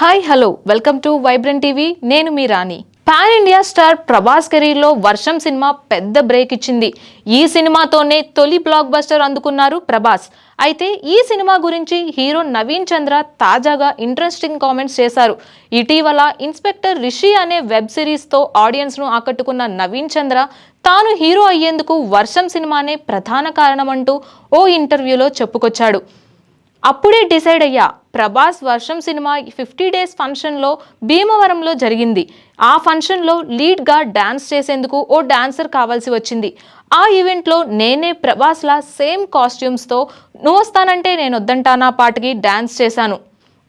Hi hello. Welcome to vibrant TV. నేను మీ Rani. Pan India star Prabhas కెరీర్లో Varsham cinema పెద్ద break ఇచ్చింది. ఈ సినిమాతోనే తొలి బ్లాక్ బస్టర్ అందుకున్నారు ప్రభాస్. అయితే ఈ సినిమా గురించి హీరో నవీన్ చంద్ర తాజాగా ఇంట్రెస్టింగ్ కామెంట్స్ చేశారు. ఇటీవల ఇన్స్పెక్టర్ రిషి అనే వెబ్ సిరీస్తో ఆడియన్స్ను ఆకట్టుకున్న నవీన్ చంద్ర తాను హీరో అయ్యేందుకు వర్షం సినిమానే ప్రధాన కారణమంటూ ఓ ఇంటర్వ్యూలో చెప్పుకొచ్చాడు. అప్పుడే డిసైడ్ అయ్యా ప్రభాస్ వర్షం సినిమా ఫిఫ్టీ డేస్ ఫంక్షన్లో భీమవరంలో జరిగింది. ఆ ఫంక్షన్లో లీడ్గా డ్యాన్స్ చేసేందుకు ఓ డాన్సర్ కావాల్సి వచ్చింది. ఆ ఈవెంట్లో నేనే ప్రభాస్లా సేమ్ కాస్ట్యూమ్స్తో నువ్వు వస్తానంటే నేను వద్దంటానా పాటకి డ్యాన్స్ చేశాను.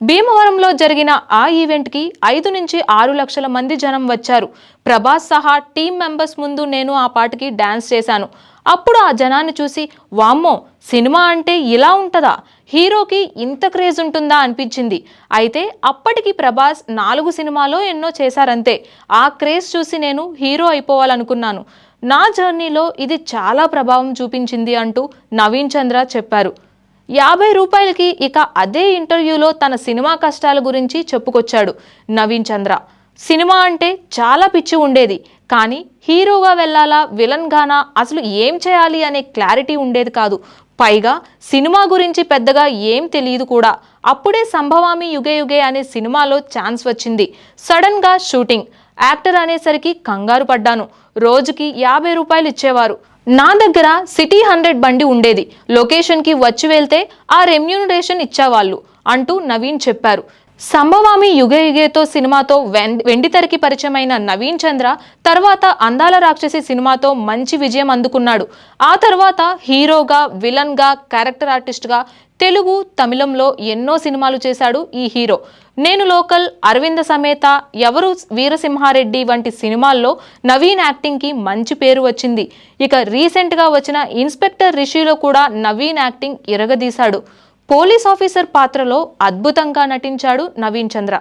భీమవరంలో జరిగిన ఆ ఈవెంట్కి ఐదు నుంచి ఆరు లక్షల మంది జనం వచ్చారు. ప్రభాస్ సహా టీం మెంబర్స్ ముందు నేను ఆ పాటకి డ్యాన్స్ చేశాను. అప్పుడు ఆ జనాన్ని చూసి వామ్మో సినిమా అంటే ఇలా ఉంటుందా? హీరోకి ఇంత క్రేజ్ ఉంటుందా? అనిపించింది. అయితే అప్పటికి ప్రభాస్ నాలుగు సినిమాలో ఎన్నో చేశారంతే. ఆ క్రేజ్ చూసి నేను హీరో అయిపోవాలనుకున్నాను. నా జర్నీలో ఇది చాలా ప్రభావం చూపించింది అంటూ నవీన్ చంద్ర చెప్పారు. యాభై రూపాయలకి ఇక అదే ఇంటర్వ్యూలో తన సినిమా కష్టాల గురించి చెప్పుకొచ్చాడు నవీన్ చంద్ర. సినిమా అంటే చాలా పిచ్చి ఉండేది కానీ హీరోగా వెళ్ళాలా విలన్గానా అసలు ఏం చేయాలి అనే క్లారిటీ ఉండేది కాదు. పైగా సినిమా గురించి పెద్దగా ఏం తెలియదు కూడా. అప్పుడే సంభవామి యుగే యుగే అనే సినిమాలో ఛాన్స్ వచ్చింది. సడన్గా షూటింగ్ యాక్టర్ అనేసరికి కంగారు పడ్డాను. రోజుకి యాభై రూపాయలు ఇచ్చేవారు. నా దగ్గర సిటీ హండ్రెడ్ బండి ఉండేది. లొకేషన్కి వచ్చి వెళ్తే ఆ రెమ్యూనరేషన్ ఇచ్చేవాళ్ళు అంటూ నవీన్ చెప్పారు. సంభవామి యుగయుగేతో సినిమాతో వెం- వెండితెరకి పరిచయమైన నవీన్ చంద్ర తర్వాత అందాల రాక్షసి సినిమాతో మంచి విజయం అందుకున్నాడు. ఆ తర్వాత హీరోగా విలన్గా క్యారెక్టర్ ఆర్టిస్ట్గా తెలుగు తమిళంలో ఎన్నో సినిమాలు చేశాడు ఈ హీరో. నేను లోకల్ అరవింద సమేత ఎవరు వీరసింహారెడ్డి వంటి సినిమాల్లో నవీన్ యాక్టింగ్కి మంచి పేరు వచ్చింది. ఇక రీసెంట్గా వచ్చిన ఇన్స్పెక్టర్ రిషిలో కూడా నవీన్ యాక్టింగ్ ఇరగదీశాడు. పోలీస్ ఆఫీసర్ పాత్రలో అద్భుతంగా నటించాడు నవీన్ చంద్ర.